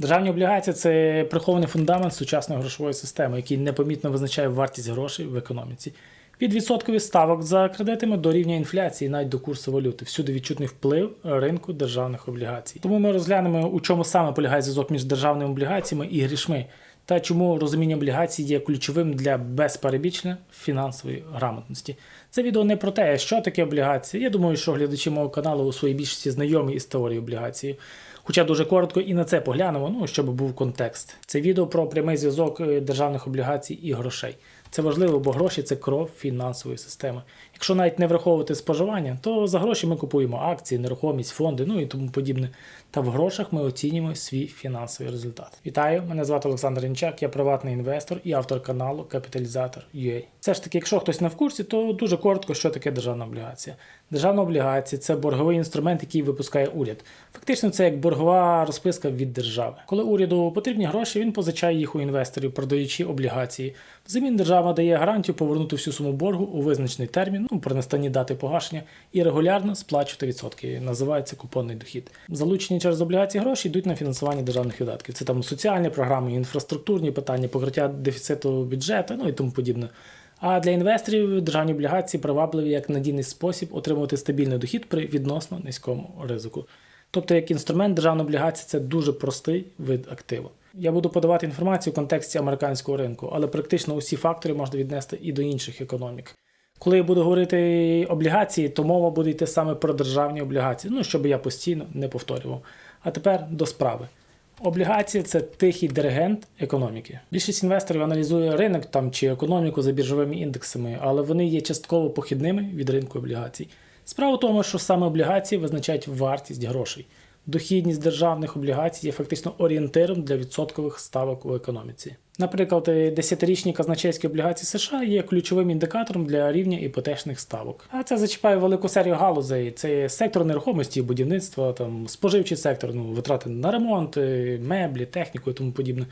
Державні облігації це прихований фундамент сучасної грошової системи, який непомітно визначає вартість грошей в економіці. Від відсоткових ставок за кредитами до рівня інфляції, навіть до курсу валюти. Всюди відчутний вплив ринку державних облігацій. Тому ми розглянемо, у чому саме полягає зв'язок між державними облігаціями і грішми, та чому розуміння облігацій є ключовим для безперебічної фінансової грамотності. Це відео не про те, що таке облігації. Я думаю, що глядачі мого каналу у своїй більшості знайомі із теорією облігації. Хоча дуже коротко і на це поглянемо, ну щоб був контекст. Це відео про прямий зв'язок е, державних облігацій і грошей. Це важливо, бо гроші це кров фінансової системи. Якщо навіть не враховувати споживання, то за гроші ми купуємо акції, нерухомість, фонди, ну і тому подібне. Та в грошах ми оцінюємо свій фінансовий результат. Вітаю! Мене звати Олександр Інчак, я приватний інвестор і автор каналу Капіталізатор UA. Все ж таки, якщо хтось не в курсі, то дуже коротко, що таке державна облігація. Державна облігація це борговий інструмент, який випускає уряд. Фактично, це як боргова розписка від держави. Коли уряду потрібні гроші, він позичає їх у інвесторів, продаючи облігації. Взамін держава дає гарантію повернути всю суму боргу у визначений термін, ну при настанні дати погашення, і регулярно сплачувати відсотки. Називається купонний дохід. Залучені через облігації гроші йдуть на фінансування державних видатків. Це там соціальні програми, інфраструктурні питання, покриття дефіциту бюджету, ну і тому подібне. А для інвесторів державні облігації привабливі як надійний спосіб отримувати стабільний дохід при відносно низькому ризику. Тобто, як інструмент, державна облігація це дуже простий вид активу. Я буду подавати інформацію в контексті американського ринку, але практично усі фактори можна віднести і до інших економік. Коли я буду говорити облігації, то мова буде йти саме про державні облігації, ну щоб я постійно не повторював. А тепер до справи. Облігації це тихий диригент економіки. Більшість інвесторів аналізує ринок там чи економіку за біржовими індексами, але вони є частково похідними від ринку облігацій. Справа в тому, що саме облігації визначають вартість грошей. Дохідність державних облігацій є фактично орієнтиром для відсоткових ставок у економіці. Наприклад, десятирічні казначейські облігації США є ключовим індикатором для рівня іпотечних ставок. А це зачіпає велику серію галузей. Це сектор нерухомості, будівництва, там споживчий сектор, ну витрати на ремонт, е, меблі, техніку і тому подібне.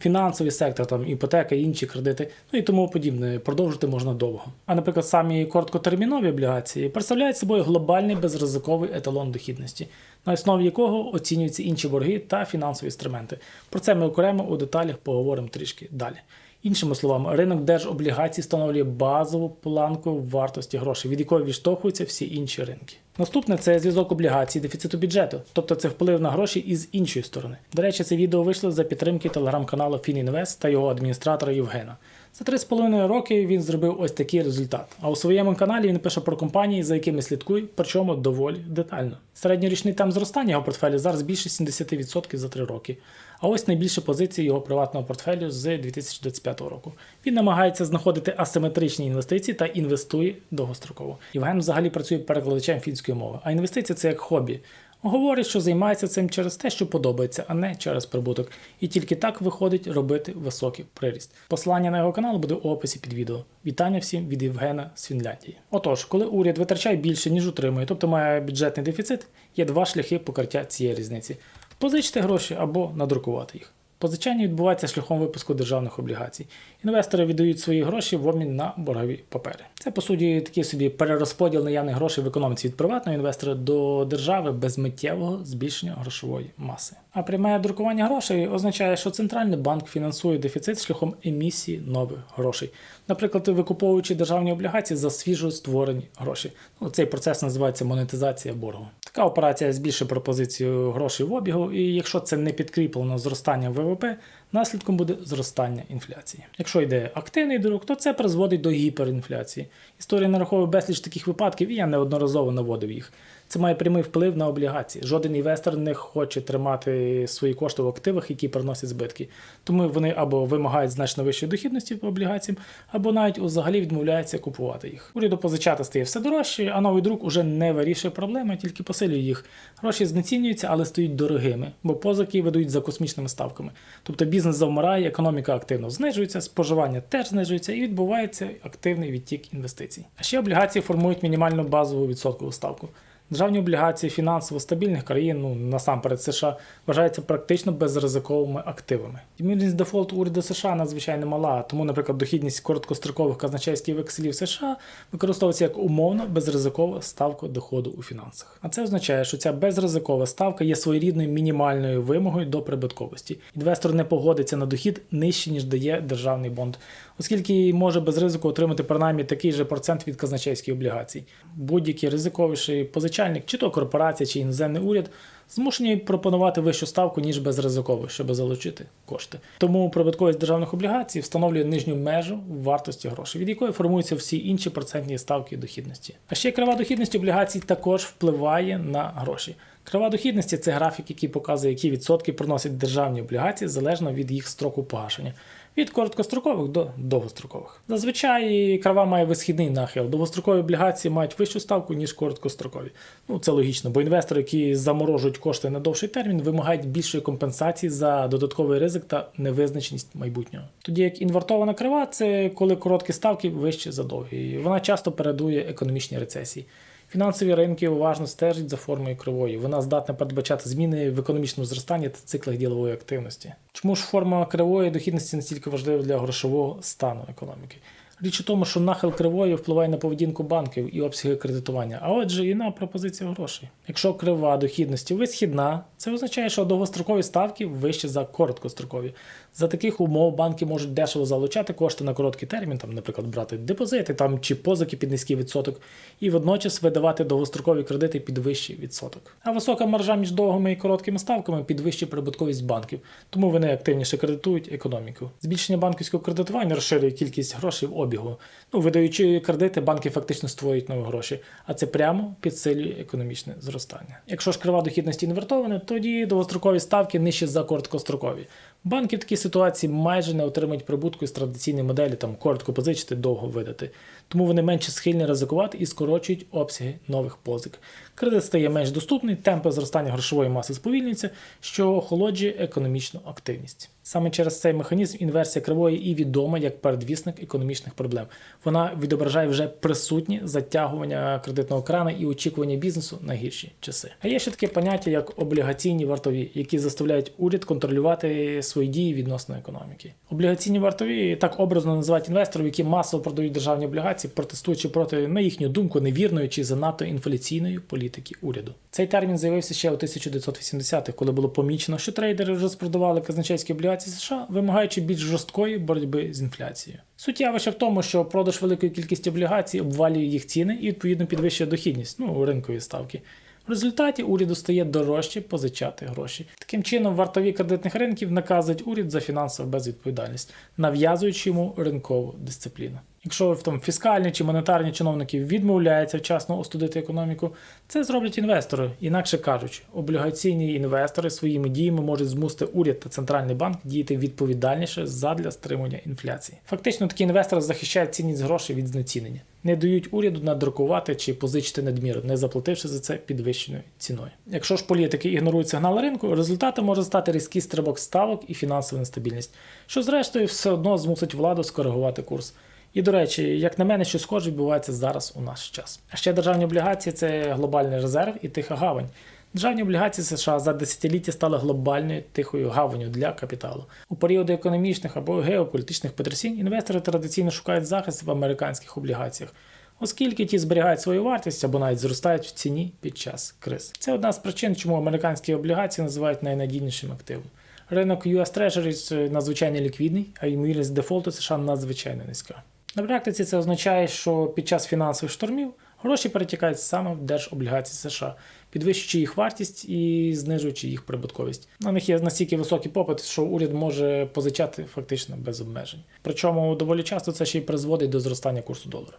Фінансовий сектор, там іпотека, інші кредити, ну і тому подібне. Продовжити можна довго. А наприклад, самі короткотермінові облігації представляють собою глобальний безризиковий еталон дохідності, на основі якого оцінюються інші борги та фінансові інструменти. Про це ми окремо у деталях поговоримо трішки далі. Іншими словами, ринок держоблігацій встановлює базову планку вартості грошей, від якої відштовхуються всі інші ринки. Наступне це зв'язок облігацій дефіциту бюджету, тобто це вплив на гроші із іншої сторони. До речі, це відео вийшло за підтримки телеграм-каналу FinInvest та його адміністратора Євгена. За 3,5 роки він зробив ось такий результат. А у своєму каналі він пише про компанії, за якими слідкує, причому доволі детально. Середньорічний темп зростання його портфелю зараз більше 70% за 3 роки. А ось найбільше позиції його приватного портфелю з 2025 року. Він намагається знаходити асиметричні інвестиції та інвестує довгостроково. Євген взагалі працює перекладачем фінської мови, а інвестиції це як хобі. Говорить, що займається цим через те, що подобається, а не через прибуток. І тільки так виходить робити високий приріст. Посилання на його канал буде в описі під відео. Вітання всім від Євгена з Фінляндії. Отож, коли уряд витрачає більше, ніж отримує, тобто має бюджетний дефіцит, є два шляхи покриття цієї різниці: позичити гроші або надрукувати їх. Позичання відбувається шляхом випуску державних облігацій. Інвестори віддають свої гроші в обмін на боргові папери. Це по суті такий собі перерозподіл наявних грошей в економіці від приватного інвестора до держави без миттєвого збільшення грошової маси. А пряме друкування грошей означає, що центральний банк фінансує дефіцит шляхом емісії нових грошей. Наприклад, викуповуючи державні облігації за свіжо створені гроші. Ну, цей процес називається монетизація боргу. Така операція збільшує пропозицію грошей в обігу, і якщо це не підкріплено зростанням ВВП, oben наслідком буде зростання інфляції. Якщо йде активний друк, то це призводить до гіперінфляції. Історія нараховує безліч таких випадків, і я неодноразово наводив їх. Це має прямий вплив на облігації. Жоден інвестор не хоче тримати свої кошти в активах, які приносять збитки. Тому вони або вимагають значно вищої дохідності по облігаціям, або навіть взагалі відмовляються купувати їх. Уряду позичати стає все дорожче, а новий друк уже не вирішує проблеми, тільки посилює їх. Гроші знецінюються, але стають дорогими, бо позики видають за космічними ставками. Тобто бізнес завмирає, економіка активно знижується, споживання теж знижується і відбувається активний відтік інвестицій. А ще облігації формують мінімальну базову відсоткову ставку. Державні облігації фінансово стабільних країн, ну насамперед США, вважаються практично безризиковими активами. Ймовірність дефолту уряду США надзвичайно мала, тому, наприклад, дохідність короткострокових казначейських векселів США використовується як умовно безризикова ставка доходу у фінансах. А це означає, що ця безризикова ставка є своєрідною мінімальною вимогою до прибутковості. Інвестор не погодиться на дохід нижче, ніж дає державний бонд, оскільки може без ризику отримати принаймні такий же процент від казначейських облігацій. Будь-який ризиковіший позичальник, чи то корпорація, чи іноземний уряд, змушені пропонувати вищу ставку, ніж безризиково, щоб залучити кошти. Тому прибутковість державних облігацій встановлює нижню межу вартості грошей, від якої формуються всі інші процентні ставки дохідності. А ще крива дохідність облігацій також впливає на гроші. Крива дохідності це графік, який показує, які відсотки приносять державні облігації залежно від їх строку погашення. Від короткострокових до довгострокових. Зазвичай крава має висхідний нахил. Довгострокові облігації мають вищу ставку, ніж короткострокові. Ну це логічно, бо інвестори, які заморожують кошти на довший термін, вимагають більшої компенсації за додатковий ризик та невизначеність майбутнього. Тоді як інвертована крива це коли короткі ставки вищі за довгі. Вона часто передує економічній рецесії. Фінансові ринки уважно стежать за формою кривої. Вона здатна передбачати зміни в економічному зростанні та циклах ділової активності. Чому ж форма кривої дохідності настільки важлива для грошового стану економіки? Річ у тому, що нахил кривої впливає на поведінку банків і обсяги кредитування, а отже, і на пропозицію грошей. Якщо крива дохідності висхідна, це означає, що довгострокові ставки вищі за короткострокові. За таких умов банки можуть дешево залучати кошти на короткий термін, там, наприклад, брати депозити там, чи позики під низький відсоток, і водночас видавати довгострокові кредити під вищий відсоток. А висока маржа між довгими і короткими ставками підвищує прибутковість банків, тому вони активніше кредитують економіку. Збільшення банківського кредитування розширює кількість грошей в обігу. Ну, видаючи кредити, банки фактично створюють нові гроші, а це прямо підсилює економічне зростання. Якщо ж крива дохідності інвертована, тоді довгострокові ставки нижчі за короткострокові. Банки в такій ситуації майже не отримують прибутку із традиційної моделі там коротко позичити, довго видати. Тому вони менше схильні ризикувати і скорочують обсяги нових позик. Кредит стає менш доступний, темпи зростання грошової маси сповільнюються, що охолоджує економічну активність. Саме через цей механізм інверсія кривої і відома як передвісник економічних проблем. Вона відображає вже присутні затягування кредитного крана і очікування бізнесу на гірші часи. А є ще таке поняття як облігаційні вартові, які заставляють уряд контролювати свої дії відносно економіки. Облігаційні вартові так образно називають інвесторів, які масово продають державні облігації, протестуючи проти, на їхню думку, невірної чи занадто інфляційної політики уряду. Цей термін з'явився ще у 1980-х, коли було помічено, що трейдери розпродавали казначейські облігації США, вимагаючи більш жорсткої боротьби з інфляцією. Суть явища в тому, що продаж великої кількості облігацій обвалює їх ціни і відповідно підвищує дохідність, ну ринкові ставки. В результаті уряду стає дорожче позичати гроші. Таким чином, вартові кредитних ринків наказують уряд за фінансову безвідповідальність, нав'язуючи йому ринкову дисципліну. Якщо там фіскальні чи монетарні чиновники відмовляються вчасно остудити економіку, це зроблять інвестори. Інакше кажучи, облігаційні інвестори своїми діями можуть змусити уряд та центральний банк діяти відповідальніше задля стримування інфляції. Фактично, такі інвестори захищають цінність грошей від знецінення, не дають уряду надрукувати чи позичити надміру, не заплативши за це підвищеною ціною. Якщо ж політики ігнорують сигнали ринку, результатом може стати різкий стрибок ставок і фінансова нестабільність, що зрештою все одно змусить владу скоригувати курс. І, до речі, як на мене, що схоже відбувається зараз у наш час. А ще державні облігації це глобальний резерв і тиха гавань. Державні облігації США за десятиліття стали глобальною тихою гаванню для капіталу. У періоди економічних або геополітичних потрясінь інвестори традиційно шукають захист в американських облігаціях, оскільки ті зберігають свою вартість або навіть зростають в ціні під час криз. Це одна з причин, чому американські облігації називають найнадійнішим активом. Ринок US Treasuries надзвичайно ліквідний, а ймовірність дефолту США надзвичайно низька. На практиці це означає, що під час фінансових штормів гроші перетікають саме в держоблігації США, підвищуючи їх вартість і знижуючи їх прибутковість. На них є настільки високий попит, що уряд може позичати фактично без обмежень. Причому доволі часто це ще й призводить до зростання курсу долара.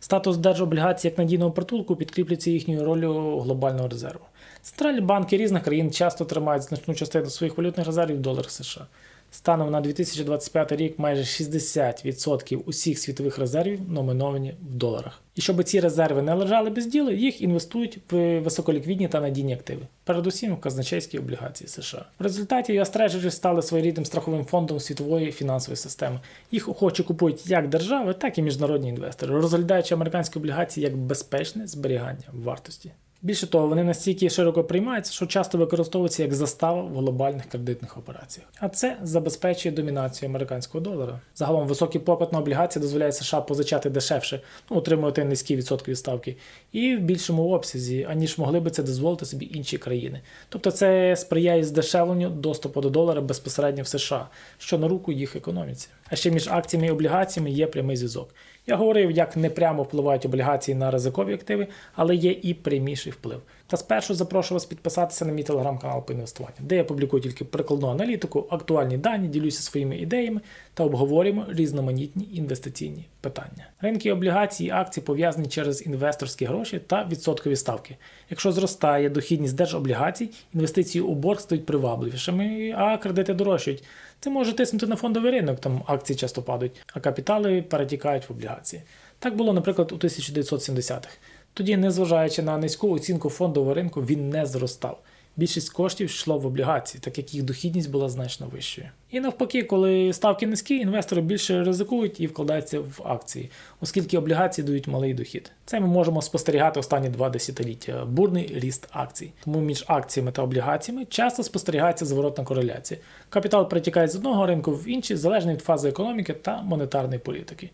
Статус держоблігацій як надійного притулку підкріплюється їхньою ролью глобального резерву. Центральні банки різних країн часто тримають значну частину своїх валютних резервів в доларах США. Станом на 2025 рік майже 60% усіх світових резервів номіновані в доларах. І щоб ці резерви не лежали без діла, їх інвестують в високоліквідні та надійні активи, передусім в казначейські облігації США. В результаті US Treasury стали своєрідним страховим фондом світової фінансової системи. Їх охоче купують як держави, так і міжнародні інвестори, розглядаючи американські облігації як безпечне зберігання вартості. Більше того, вони настільки широко приймаються, що часто використовуються як застава в глобальних кредитних операціях. А це забезпечує домінацію американського долара. Загалом високий попит на облігації дозволяє США позичати дешевше, ну, отримувати низькі відсоткові ставки, і в більшому обсязі, аніж могли би це дозволити собі інші країни. Тобто це сприяє здешевленню доступу до долара безпосередньо в США, що на руку їх економіці. А ще між акціями і облігаціями є прямий зв'язок. Я говорив, як не прямо впливають облігації на ризикові активи, але є і пряміший вплив. Та спершу запрошую вас підписатися на мій телеграм-канал по інвестуванню, де я публікую тільки прикладну аналітику, актуальні дані, ділюся своїми ідеями та обговорюємо різноманітні інвестиційні питання. Ринки облігацій і акцій пов'язані через інвесторські гроші та відсоткові ставки. Якщо зростає дохідність держоблігацій, інвестиції у борг стають привабливішими, а кредити дорожчають. Це може тиснути на фондовий ринок, там акції часто падають, а капітали перетікають в облігації. Так було, наприклад, у 1970-х. Тоді, незважаючи на низьку оцінку фондового ринку, він не зростав. Більшість коштів йшло в облігації, так як їх дохідність була значно вищою. І навпаки, коли ставки низькі, інвестори більше ризикують і вкладаються в акції, оскільки облігації дають малий дохід. Це ми можемо спостерігати останні два десятиліття бурний ріст акцій. Тому між акціями та облігаціями часто спостерігається зворотна кореляція. Капітал перетікає з одного ринку в інший, залежно від фази економіки та монетарної політики.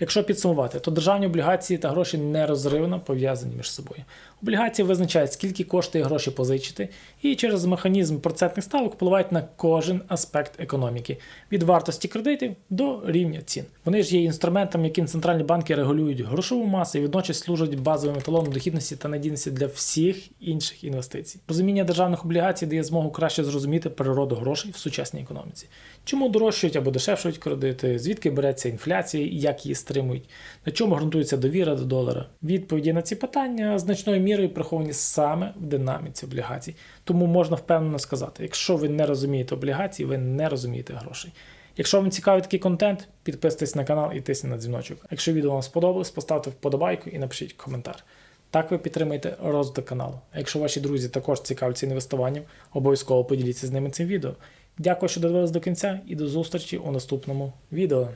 Якщо підсумувати, то державні облігації та гроші нерозривно пов'язані між собою. Облігації визначають, скільки коштує гроші позичити, і через механізм процентних ставок впливають на кожен аспект економіки від вартості кредитів до рівня цін. Вони ж є інструментом, яким центральні банки регулюють грошову масу і водночас служать базовим еталоном дохідності та надійності для всіх інших інвестицій. Розуміння державних облігацій дає змогу краще зрозуміти природу грошей в сучасній економіці. Чому дорожчають або дешевшують кредити, звідки береться інфляція і як її стримують, на чому ґрунтується довіра до долара. Відповіді на ці питання значною мірою приховані саме в динаміці облігацій. Тому можна впевнено сказати, якщо ви не розумієте облігацій, ви не розумієте грошей. Якщо вам цікавий такий контент, підписуйтесь на канал і тисніть на дзвіночок. Якщо відео вам сподобалось, поставте вподобайку і напишіть коментар. Так ви підтримаєте розвиток каналу. А якщо ваші друзі також цікавляться інвестуванням, обов'язково поділіться з ними цим відео. Дякую, що додивились до кінця, і до зустрічі у наступному відео.